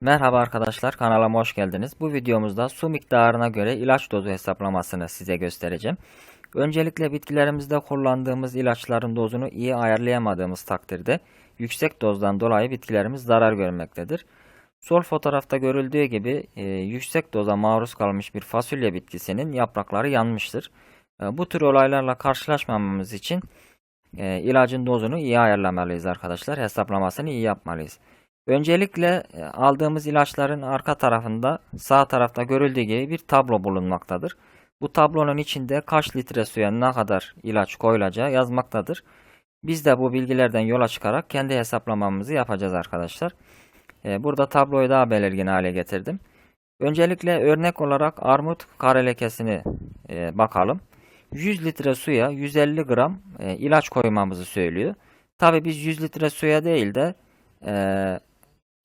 Merhaba arkadaşlar kanalıma hoş geldiniz. Bu videomuzda su miktarına göre ilaç dozu hesaplamasını size göstereceğim. Öncelikle bitkilerimizde kullandığımız ilaçların dozunu iyi ayarlayamadığımız takdirde yüksek dozdan dolayı bitkilerimiz zarar görmektedir. Sol fotoğrafta görüldüğü gibi e, yüksek doza maruz kalmış bir fasulye bitkisinin yaprakları yanmıştır. E, bu tür olaylarla karşılaşmamamız için e, ilacın dozunu iyi ayarlamalıyız arkadaşlar. Hesaplamasını iyi yapmalıyız. Öncelikle e, aldığımız ilaçların arka tarafında sağ tarafta görüldüğü gibi bir tablo bulunmaktadır. Bu tablonun içinde kaç litre suya ne kadar ilaç koyulacağı yazmaktadır. Biz de bu bilgilerden yola çıkarak kendi hesaplamamızı yapacağız arkadaşlar. E, Burada tabloyu daha belirgin hale getirdim. Öncelikle örnek olarak armut kare lekesini e, bakalım. 100 litre suya 150 gram ilaç koymamızı söylüyor. Tabi biz 100 litre suya değil de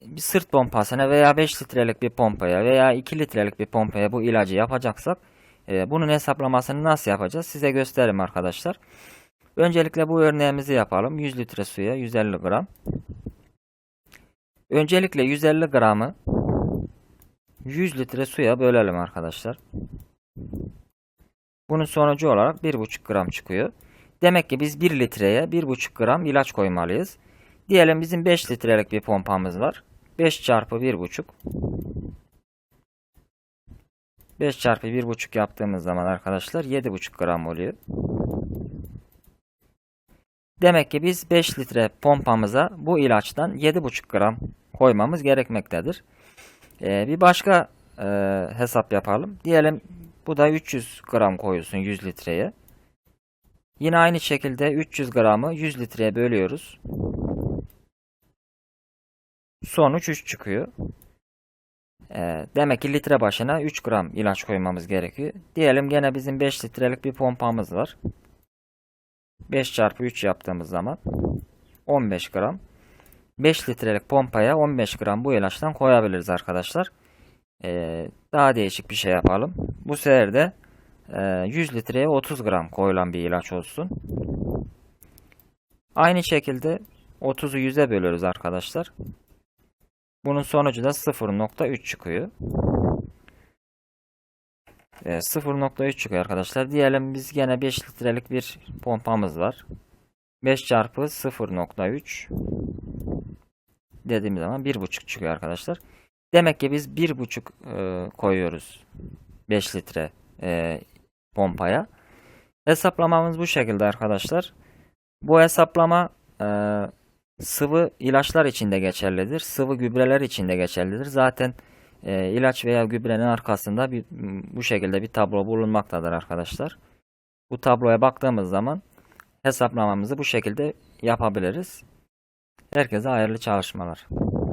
bir sırt pompasına veya 5 litrelik bir pompaya veya 2 litrelik bir pompaya bu ilacı yapacaksak e, bunun hesaplamasını nasıl yapacağız size göstereyim arkadaşlar. Öncelikle bu örneğimizi yapalım. 100 litre suya 150 gram. Öncelikle 150 gramı 100 litre suya bölelim arkadaşlar. Bunun sonucu olarak 1,5 gram çıkıyor. Demek ki biz 1 litreye 1,5 gram ilaç koymalıyız. Diyelim bizim 5 litrelik bir pompamız var. 5 çarpı 1,5 5 çarpı 1,5 yaptığımız zaman arkadaşlar 7,5 gram oluyor. Demek ki biz 5 litre pompamıza bu ilaçtan 7,5 gram koymamız gerekmektedir. Ee, bir başka e, hesap yapalım. Diyelim bu da 300 gram koyulsun 100 litreye. Yine aynı şekilde 300 gramı 100 litreye bölüyoruz. Sonuç 3 çıkıyor. Ee, demek ki litre başına 3 gram ilaç koymamız gerekiyor. Diyelim gene bizim 5 litrelik bir pompamız var. 5 çarpı 3 yaptığımız zaman 15 gram. 5 litrelik pompaya 15 gram bu ilaçtan koyabiliriz arkadaşlar. Ee, daha değişik bir şey yapalım. Bu sefer de e, 100 litreye 30 gram koyulan bir ilaç olsun. Aynı şekilde 30'u 100'e bölüyoruz arkadaşlar. Bunun sonucu da 0.3 çıkıyor. E, 0.3 çıkıyor arkadaşlar. Diyelim biz gene 5 litrelik bir pompamız var. 5 çarpı 0.3 dediğimiz zaman 1.5 çıkıyor arkadaşlar. Demek ki biz 1.5 e, koyuyoruz 5 litre e, pompaya. Hesaplamamız bu şekilde arkadaşlar. Bu hesaplama e, sıvı ilaçlar için de geçerlidir. Sıvı gübreler için de geçerlidir. Zaten e, ilaç veya gübrenin arkasında bir, bu şekilde bir tablo bulunmaktadır arkadaşlar. Bu tabloya baktığımız zaman hesaplamamızı bu şekilde yapabiliriz. Herkese hayırlı çalışmalar.